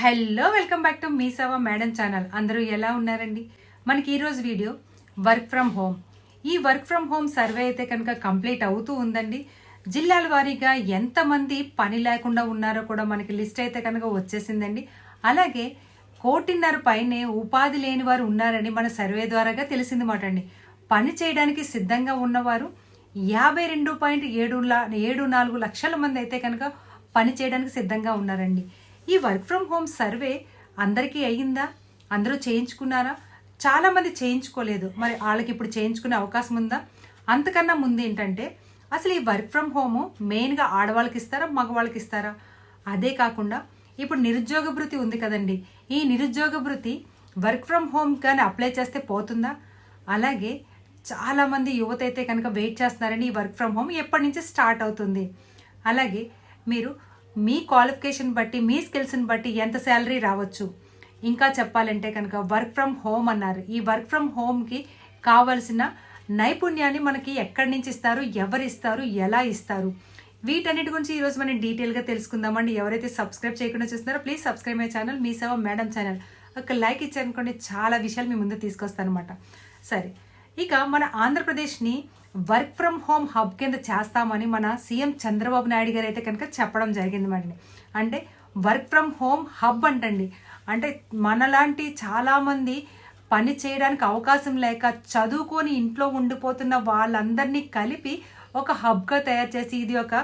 Hello welcome back to Mee Seva madam channel. అందరూ ఎలా ఉన్నారండి? మనకి ఈరోజు వీడియో వర్క్ ఫ్రమ్ హోమ్. ఈ వర్క్ ఫ్రమ్ హోమ్ సర్వే అయితే కనుక కంప్లీట్ అవుతూ ఉందండి. జిల్లాల వారీగా ఎంతమంది పని లేకుండా ఉన్నారో కూడా మనకి లిస్ట్ అయితే కనుక వచ్చేసిందండి. అలాగే కోటిన్నర పైనే ఉపాధి లేని వారు ఉన్నారని మన సర్వే ద్వారాగా తెలిసింది మాట అండి. పని చేయడానికి సిద్ధంగా ఉన్నవారు యాభై రెండు పాయింట్ ఏడు లా- ఏడు నాలుగు లక్షల మంది అయితే కనుక పని చేయడానికి సిద్ధంగా ఉన్నారండి. ఈ వర్క్ ఫ్రమ్ హోమ్ సర్వే అందరికీ అయ్యిందా? అందరూ చేయించుకున్నారా? చాలామంది చేయించుకోలేదు. మరి వాళ్ళకి ఇప్పుడు చేయించుకునే అవకాశం ఉందా? అంతకన్నా ముందు ఏంటంటే అసలు ఈ వర్క్ ఫ్రమ్ హోమ్ మెయిన్గా ఆడవాళ్ళకి ఇస్తారా మగవాళ్ళకి ఇస్తారా? అదే కాకుండా ఇప్పుడు నిరుద్యోగ భృతి ఉంది కదండి. ఈ నిరుద్యోగ భృతి వర్క్ ఫ్రమ్ హోమ్ కానీ అప్లై చేస్తే పోతుందా? అలాగే చాలామంది యువత అయితే కనుక వెయిట్ చేస్తున్నారని ఈ వర్క్ ఫ్రమ్ హోమ్ ఎప్పటి నుంచి స్టార్ట్ అవుతుంది? అలాగే మీరు మీ క్వాలిఫికేషన్ బట్టి మీ స్కిల్స్ని బట్టి ఎంత శాలరీ రావచ్చు? ఇంకా చెప్పాలంటే కనుక వర్క్ ఫ్రమ్ హోమ్ అన్నారు. ఈ వర్క్ ఫ్రమ్ హోమ్కి కావలసిన నైపుణ్యాన్ని మనకి ఎక్కడి నుంచి ఇస్తారు? ఎవరు ఇస్తారు? ఎలా ఇస్తారు? వీటన్నిటి గురించి ఈరోజు మనం డీటెయిల్గా తెలుసుకుందామండి. ఎవరైతే సబ్స్క్రైబ్ చేయకుండా చూస్తున్నారో please subscribe my channel Mee Seva madam channel. ఒక లైక్ ఇచ్చారనుకోండి చాలా విషయాలు మీ ముందు తీసుకొస్తానమాట. సరే ఇక మన ఆంధ్రప్రదేశ్ని వర్క్ ఫ్రమ్ హోమ్ హబ్ కింద చేస్తామని మన సీఎం చంద్రబాబు నాయుడు గారు అయితే కనుక చెప్పడం జరిగింది మరి అంటే వర్క్ ఫ్రమ్ హోమ్ హబ్ అంటండి. అంటే మనలాంటి చాలామంది పని చేయడానికి అవకాశం లేక చదువుకొని ఇంట్లో ఉండిపోతున్న వాళ్ళందరినీ కలిపి ఒక హబ్గా తయారు చేసి ఇది ఒక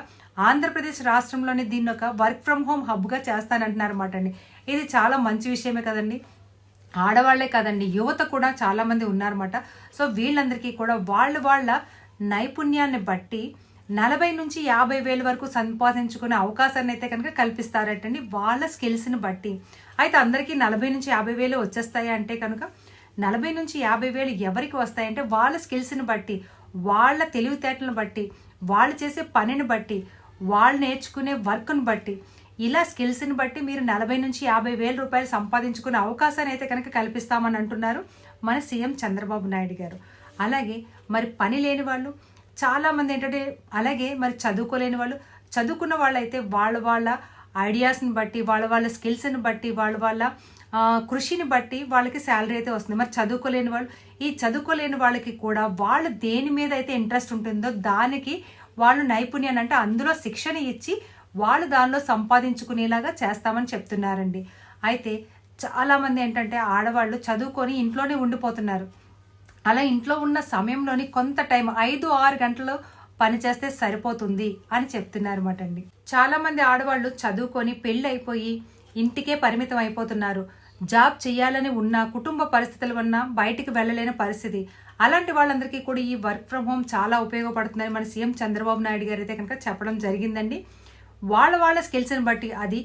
ఆంధ్రప్రదేశ్ రాష్ట్రంలోని దీన్ని ఒక వర్క్ ఫ్రమ్ హోమ్ హబ్గా చేస్తానంటున్నారు అనమాట అండి. ఇది చాలా మంచి విషయమే కదండి. ఆడవాళ్ళే కదండి యువత కూడా చాలామంది ఉన్నారన్నమాట. సో వీళ్ళందరికీ కూడా వాళ్ళు వాళ్ళ నైపుణ్యాన్ని బట్టి నలభై నుంచి యాభై వేల వరకు సంపాదించుకునే అవకాశాన్ని అయితే కనుక కల్పిస్తారటండి వాళ్ళ స్కిల్స్ని బట్టి. అయితే అందరికీ నలభై నుంచి యాభై వేలు వచ్చేస్తాయి అంటే కనుక నలభై నుంచి యాభై వేలు ఎవరికి వస్తాయంటే వాళ్ళ స్కిల్స్ని బట్టి వాళ్ళ తెలివితేటలను బట్టి వాళ్ళు చేసే పనిని బట్టి వాళ్ళు నేర్చుకునే వర్క్ని బట్టి. ఇలా స్కిల్స్ని బట్టి మీరు నలభై నుంచి యాభై వేల రూపాయలు సంపాదించుకునే అవకాశాన్ని అయితే కనుక కల్పిస్తామని అంటున్నారు మన సీఎం చంద్రబాబు నాయుడు గారు. అలాగే మరి పని లేని వాళ్ళు చాలామంది ఏంటంటే అలాగే మరి చదువుకోలేని వాళ్ళు చదువుకున్న వాళ్ళైతే వాళ్ళ వాళ్ళ ఐడియాస్ని బట్టి వాళ్ళ వాళ్ళ స్కిల్స్ని బట్టి వాళ్ళ వాళ్ళ కృషిని బట్టి వాళ్ళకి శాలరీ అయితే వస్తుంది. మరి చదువుకోలేని వాళ్ళు ఈ చదువుకోలేని వాళ్ళకి కూడా వాళ్ళు దేని మీద అయితే ఇంట్రెస్ట్ ఉంటుందో దానికి వాళ్ళు నైపుణ్యాన్ని అంటే అందులో శిక్షణ ఇచ్చి వాళ్ళు దానిలో సంపాదించుకునేలాగా చేస్తామని చెప్తున్నారండి. అయితే చాలామంది ఏంటంటే ఆడవాళ్ళు చదువుకొని ఇంట్లోనే ఉండిపోతున్నారు. అలా ఇంట్లో ఉన్న సమయంలోని కొంత టైం ఐదు ఆరు గంటలు పని చేస్తే సరిపోతుంది అని చెప్తున్నారు అనమాట అండి చాలామంది ఆడవాళ్ళు చదువుకొని పెళ్ళి అయిపోయి ఇంటికే పరిమితం అయిపోతున్నారు. జాబ్ చేయాలని ఉన్న కుటుంబ పరిస్థితుల వలన బయటికి వెళ్ళలేని పరిస్థితి. అలాంటి వాళ్ళందరికీ కూడా ఈ వర్క్ ఫ్రమ్ హోమ్ చాలా ఉపయోగపడుతుందని మన సీఎం చంద్రబాబు నాయుడు గారు అయితే కనుక చెప్పడం జరిగిందండి. వాళ్ళ వాళ్ళ స్కిల్స్ని బట్టి అది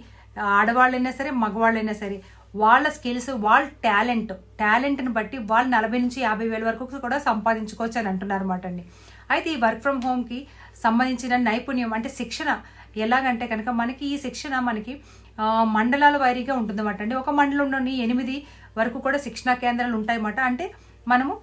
ఆడవాళ్ళైనా సరే మగవాళ్ళైనా సరే వాళ్ళ స్కిల్స్ వాళ్ళ టాలెంట్ టాలెంట్ని బట్టి వాళ్ళు నలభై నుంచి యాభై వేల వరకు కూడా సంపాదించుకోవచ్చు అని అంటున్నారు అనమాట అండి. అయితే ఈ వర్క్ ఫ్రమ్ హోమ్కి సంబంధించిన నైపుణ్యం అంటే శిక్షణ ఎలాగంటే కనుక మనకి ఈ శిక్షణ మనకి మండలాల వారీగా ఉంటుందన్నమాట అండి. ఒక మండలంలోని ఎనిమిది వరకు కూడా శిక్షణా కేంద్రాలు ఉంటాయన్నమాట. అంటే మనము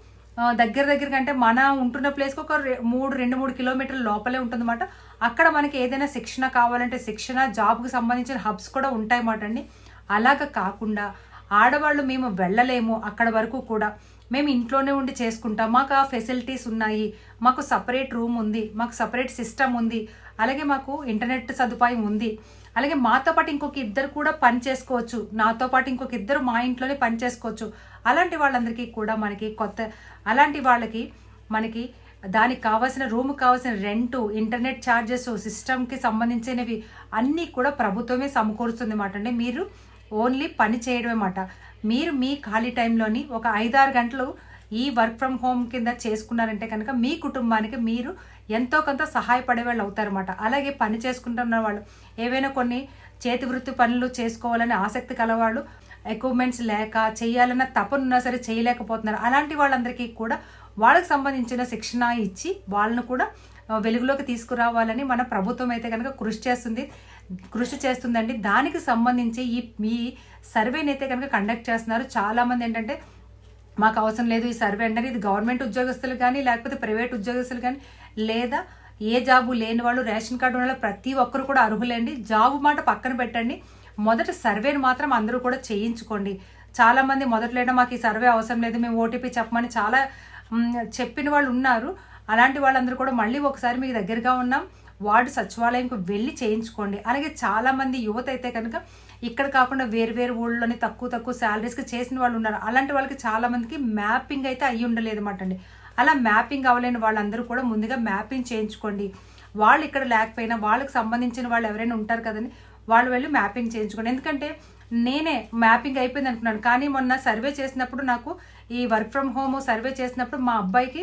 దగ్గర దగ్గర కంటే మన ఉంటున్న ప్లేస్కి ఒక మూడు రెండు మూడు కిలోమీటర్ల లోపలే ఉంటుందన్నమాట. అక్కడ మనకి ఏదైనా శిక్షణ కావాలంటే శిక్షణ జాబ్కి సంబంధించిన హబ్స్ కూడా ఉంటాయన్నమాట అండి. అలాగ కాకుండా ఆడవాళ్ళు మేము వెళ్ళలేము అక్కడ వరకు కూడా. మేము ఇంట్లోనే ఉండి చేసుకుంటాం. మాకు ఆ ఫెసిలిటీస్ ఉన్నాయి. మాకు సపరేట్ రూమ్ ఉంది. మాకు సపరేట్ సిస్టమ్ ఉంది. అలాగే మాకు ఇంటర్నెట్ సదుపాయం ఉంది. అలాగే మాతో పాటు ఇంకొక ఇద్దరు కూడా పని చేసుకోవచ్చు. నాతో పాటు ఇంకొక ఇద్దరు మా ఇంట్లోనే పని చేసుకోవచ్చు. అలాంటి వాళ్ళందరికీ కూడా మనకి కొత్త అలాంటి వాళ్ళకి మనకి దానికి కావాల్సిన రూమ్ కావాల్సిన రెంటు ఇంటర్నెట్ ఛార్జెస్ సిస్టమ్కి సంబంధించినవి అన్నీ కూడా ప్రభుత్వమే సమకూరుస్తుంది అన్నమాట అంటే మీరు ఓన్లీ పని చేయడమే అన్నమాట మీరు మీ ఖాళీ టైంలోని ఒక ఐదారు గంటలు ఈ వర్క్ ఫ్రమ్ హోమ్ కింద చేసుకున్నారంటే కనుక మీ కుటుంబానికి మీరు ఎంతో కొంత సహాయపడే వాళ్ళు అవుతారన్నమాట అలాగే పని చేసుకుంటున్న వాళ్ళు ఏవైనా కొన్ని చేతి వృత్తి పనులు చేసుకోవాలని ఆసక్తి కలవాళ్ళు ఎక్విప్మెంట్స్ లేక చేయాలన్న తపనున్నా సరే చేయలేకపోతున్నారు. అలాంటి వాళ్ళందరికీ కూడా వాళ్ళకి సంబంధించిన శిక్షణ ఇచ్చి వాళ్ళను కూడా వెలుగులోకి తీసుకురావాలని మన ప్రభుత్వం అయితే కనుక కృషి చేస్తుంది కృషి చేస్తుందండి. దానికి సంబంధించి ఈ మీ సర్వేని అయితే కనుక కండక్ట్ చేస్తున్నారు. చాలామంది ఏంటంటే మాకు అవసరం లేదు ఈ సర్వే అంటే ఇది గవర్నమెంట్ ఉద్యోగస్తులు కానీ లేకపోతే ప్రైవేట్ ఉద్యోగస్తులు కానీ లేదా ఏ జాబు లేని వాళ్ళు రేషన్ కార్డు ఉన్న వాళ్ళు ప్రతి ఒక్కరు కూడా అర్హులండి. జాబు మాట పక్కన పెట్టండి. మొదట సర్వేని మాత్రం అందరూ కూడా చేయించుకోండి. చాలామంది మొదట్లో మొదట్లోనే మాకు ఈ సర్వే అవసరం లేదు మేము ఓటీపీ చెప్పమని చాలా చెప్పిన వాళ్ళు ఉన్నారు. అలాంటి వాళ్ళందరూ కూడా మళ్ళీ ఒకసారి మీకు దగ్గరగా ఉన్నాం. వార్డు సచివాలయంకు వెళ్ళి చేయించుకోండి. అలాగే చాలామంది యువత అయితే కనుక ఇక్కడ కాకుండా వేరు వేరు ఊళ్ళోని తక్కువ తక్కువ శాలరీస్కి చేసిన వాళ్ళు ఉన్నారు. అలాంటి వాళ్ళకి చాలామందికి మ్యాపింగ్ అయితే అయ్యి ఉండలేదు అండి. అలా మ్యాపింగ్ అవ్వలేని వాళ్ళందరూ కూడా ముందుగా మ్యాపింగ్ చేయించుకోండి. వాళ్ళు ఇక్కడ లేకపోయినా వాళ్ళకి సంబంధించిన వాళ్ళు ఎవరైనా ఉంటారు కదండి వాళ్ళు వెళ్ళి మ్యాపింగ్ చేయించుకోండి. ఎందుకంటే నేనే మ్యాపింగ్ అయిపోయింది అనుకున్నాను కానీ మొన్న సర్వే చేసినప్పుడు నాకు ఈ వర్క్ ఫ్రమ్ హోమ్ సర్వే చేసినప్పుడు మా అబ్బాయికి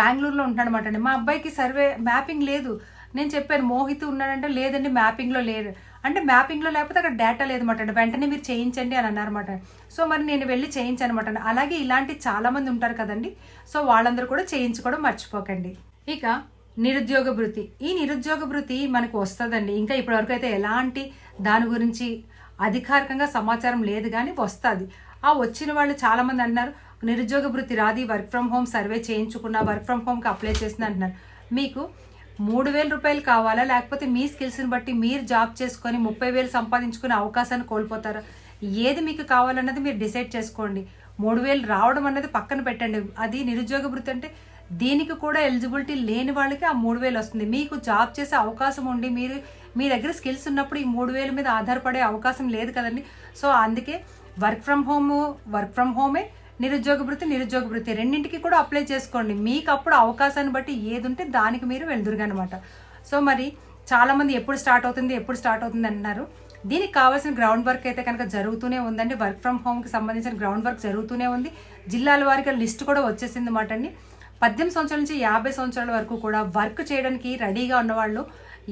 బెంగళూరులో ఉంటాడనమాట అండి. మా అబ్బాయికి సర్వే మ్యాపింగ్ లేదు. నేను చెప్పాను మోహిత్ ఉన్నాడంటే లేదండి మ్యాపింగ్లో లేడు. అంటే మ్యాపింగ్లో లేకపోతే అక్కడ డేటా లేదన్నమాట అండి. వెంటనే మీరు చేయించండి అని అన్నారన్నమాట సో మరి నేను వెళ్ళి చేయించాను అనమాట అండి. అలాగే ఇలాంటి చాలామంది ఉంటారు కదండి. సో వాళ్ళందరూ కూడా చేయించుకోవడం మర్చిపోకండి. ఇక నిరుద్యోగ భృతి ఈ నిరుద్యోగ భృతి మనకు వస్తుందండి. ఇంకా ఇప్పటివరకు అయితే ఎలాంటి దాని గురించి అధికారికంగా సమాచారం లేదు కానీ వస్తుంది. ఆ వచ్చిన వాళ్ళు చాలామంది అన్నారు నిరుద్యోగ భృతి రాది వర్క్ ఫ్రమ్ హోమ్ సర్వే చేయించుకున్నా వర్క్ ఫ్రమ్ హోమ్కి అప్లై చేసింది అంటున్నారు. మీకు మూడు వేల రూపాయలు కావాలా? లేకపోతే మీ స్కిల్స్ని బట్టి మీరు జాబ్ చేసుకొని ముప్పై వేలు సంపాదించుకునే అవకాశాన్ని కోల్పోతారా? ఏది మీకు కావాలన్నది మీరు డిసైడ్ చేసుకోండి. మూడు వేలు రావడం అన్నది పక్కన పెట్టండి. అది నిరుద్యోగ భృతి అంటే దీనికి కూడా ఎలిజిబిలిటీ లేని వాళ్ళకి ఆ మూడు వేలు వస్తుంది. మీకు జాబ్ చేసే అవకాశం ఉండి మీరు మీ దగ్గర స్కిల్స్ ఉన్నప్పుడు ఈ మూడు వేల మీద ఆధారపడే అవకాశం లేదు కదండి. సో అందుకే work from home work from హోమే నిరుద్యోగ భృతి నిరుద్యోగ భృతి రెండింటికి కూడా అప్లై చేసుకోండి. మీకు అప్పుడు అవకాశాన్ని బట్టి ఏది ఉంటే దానికి మీరు వెళ్దురుగా అనమాట సో మరి చాలామంది ఎప్పుడు స్టార్ట్ అవుతుంది ఎప్పుడు స్టార్ట్ అవుతుంది అంటున్నారు దీనికి కావాల్సిన గ్రౌండ్ వర్క్ అయితే కనుక జరుగుతూనే ఉందండి. వర్క్ ఫ్రమ్ హోమ్కి సంబంధించిన గ్రౌండ్ వర్క్ జరుగుతూనే ఉంది. జిల్లాల వారికి లిస్ట్ కూడా వచ్చేసింది మాట అండి. పద్దెనిమిది సంవత్సరాల నుంచి యాభై సంవత్సరాల వరకు కూడా వర్క్ చేయడానికి రెడీగా ఉన్నవాళ్ళు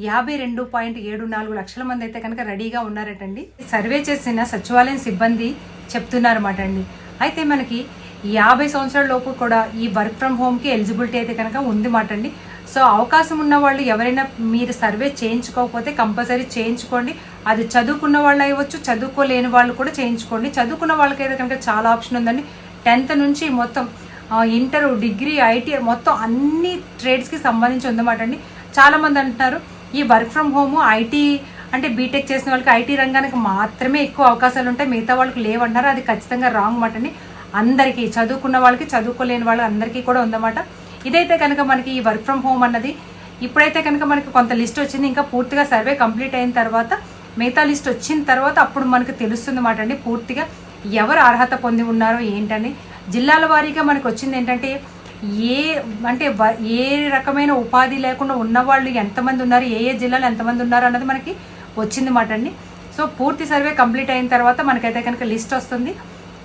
యాభై రెండు పాయింట్ ఏడు నాలుగు లక్షల మంది అయితే కనుక రెడీగా ఉన్నారటండి. సర్వే చేసిన సచివాలయం సిబ్బంది చెప్తున్నారన్నమాట అండి. అయితే మనకి యాభై సంవత్సరాల లోపు కూడా ఈ వర్క్ ఫ్రమ్ హోమ్కి ఎలిజిబిలిటీ అయితే కనుక ఉంది మాట అండి. సో అవకాశం ఉన్న వాళ్ళు ఎవరైనా మీరు సర్వే చేయించుకోకపోతే కంపల్సరీ చేయించుకోండి. అది చదువుకున్న వాళ్ళు అయ్యవచ్చు చదువుకోలేని వాళ్ళు కూడా చేయించుకోండి. చదువుకున్న వాళ్ళకైతే కనుక చాలా ఆప్షన్ ఉందండి. టెన్త్ నుంచి మొత్తం ఇంటర్ డిగ్రీ ఐటీ మొత్తం అన్ని ట్రేడ్స్కి సంబంధించి ఉందన్నమాట అండి. చాలామంది అంటున్నారు ఈ వర్క్ ఫ్రమ్ హోమ్ ఐటీ అంటే బీటెక్ చేసిన వాళ్ళకి ఐటీ రంగానికి మాత్రమే ఎక్కువ అవకాశాలు ఉంటాయి. మిగతా వాళ్ళకి లేవంటారు అది ఖచ్చితంగా రాంగ్ మాట అండి. అందరికీ చదువుకున్న వాళ్ళకి చదువుకోలేని వాళ్ళు అందరికీ కూడా ఉందన్నమాట. ఇదైతే కనుక మనకి ఈ వర్క్ ఫ్రమ్ హోమ్ అన్నది ఇప్పుడైతే కనుక మనకి కొంత లిస్ట్ వచ్చింది. ఇంకా పూర్తిగా సర్వే కంప్లీట్ అయిన తర్వాత మిగతా లిస్ట్ వచ్చిన తర్వాత అప్పుడు మనకు తెలుస్తుంది మాట అండి పూర్తిగా. ఎవరు అర్హత పొంది ఉన్నారో ఏంటని. జిల్లాల వారీగా మనకు వచ్చింది ఏంటంటే ఏ అంటే వ- ఏ రకమైన ఉపాధి లేకుండా ఉన్నవాళ్ళు ఎంతమంది ఉన్నారు ఏ ఏ జిల్లాలో ఎంతమంది ఉన్నారు అన్నది మనకి వచ్చింది మాట అండి. సో పూర్తి సర్వే కంప్లీట్ అయిన తర్వాత మనకైతే కనుక లిస్ట్ వస్తుంది.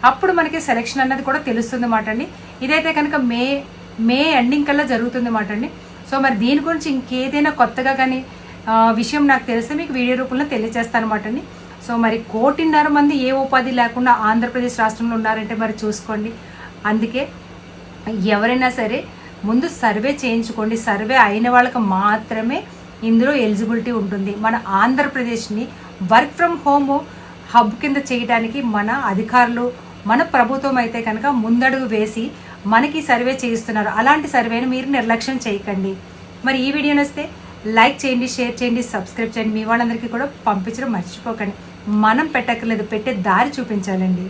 అప్పుడు మనకి సెలెక్షన్ అన్నది కూడా తెలుస్తుంది మాట అండి. ఇదైతే కనుక మే మే ఎండింగ్ కల్లా జరుగుతుంది మాట అండి. సో మరి దీని గురించి ఇంకేదైనా కొత్తగా కానీ విషయం నాకు తెలిస్తే మీకు వీడియో రూపంలో తెలియజేస్తాను అనమాట అండి. సో మరి కోటిన్నర మంది ఏ ఉపాధి లేకుండా ఆంధ్రప్రదేశ్ రాష్ట్రంలో ఉన్నారంటే మరి చూసుకోండి. అందుకే ఎవరైనా సరే ముందు సర్వే చేయించుకోండి. సర్వే అయిన వాళ్ళకి మాత్రమే ఇందులో ఎలిజిబిలిటీ ఉంటుంది. మన ఆంధ్రప్రదేశ్ని వర్క్ ఫ్రమ్ హోమ్ హబ్ కింద చేయడానికి మన అధికారులు మన ప్రభుత్వం అయితే కనుక ముందడుగు వేసి మనకి సర్వే చేయిస్తున్నారు. అలాంటి సర్వేను మీరు నిర్లక్ష్యం చేయకండి. మరి ఈ వీడియో వస్తే లైక్ చేయండి షేర్ చేయండి సబ్స్క్రైబ్ చేయండి. మీ వాళ్ళందరికీ కూడా పంపించడం మర్చిపోకండి. మనం పెట్టక్కర్లేదు పెట్టే దారి చూపించాలండి.